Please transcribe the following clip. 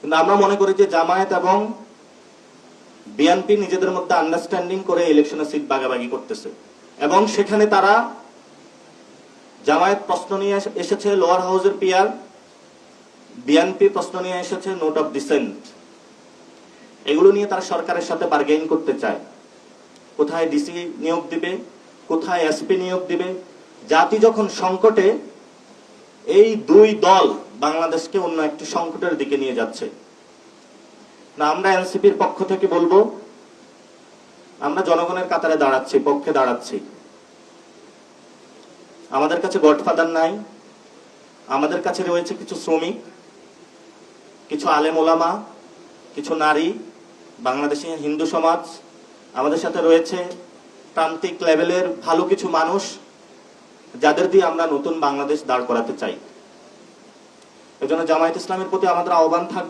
কিন্তু আমরা মনে করি যে জামায়াত এবং বিএনপি নিজেদের মধ্যে আন্ডারস্ট্যান্ডিং করে ইলেকশনে সিট ভাগাভাগি করতেছে। এবং সেখানে তারা জামায়াত প্রশ্ন নিয়ে এসেছে লোয়ার হাউসের পিয়ার বিএনপি প্রশ্ন নিয়ে এসেছে নোট অফ ডিসেন্ট এগুলো নিয়ে তারা সরকারের সাথে বার্গেইন করতে চায়। কোথায় ডিসি নিয়োগ দিবে, কোথায় এসপি নিয়োগ দিবে? জাতি যখন সংকটে, এই দুই দল বাংলাদেশকে অন্য একটি সংকটের দিকে নিয়ে যাচ্ছে। না, আমরা এনসিপির পক্ষ থেকে বলব, আমরা জনগণের কাতারে দাঁড়াচ্ছি, পক্ষে দাঁড়াচ্ছি। আমাদের কাছে গডফাদার নাই, আমাদের কাছে রয়েছে কিছু শ্রমিক, কিছু আলেম ওলামা, কিছু নারী, বাংলাদেশি হিন্দু সমাজ, আমাদের সাথে রয়েছে প্রান্তিক লেভেলের ভালো কিছু মানুষ, যাদের দিয়ে আমরা নতুন বাংলাদেশ দাঁড় করাতে চাই। এজন্য জামায়াত ইসলামের প্রতি আমাদের আহ্বান থাকবে।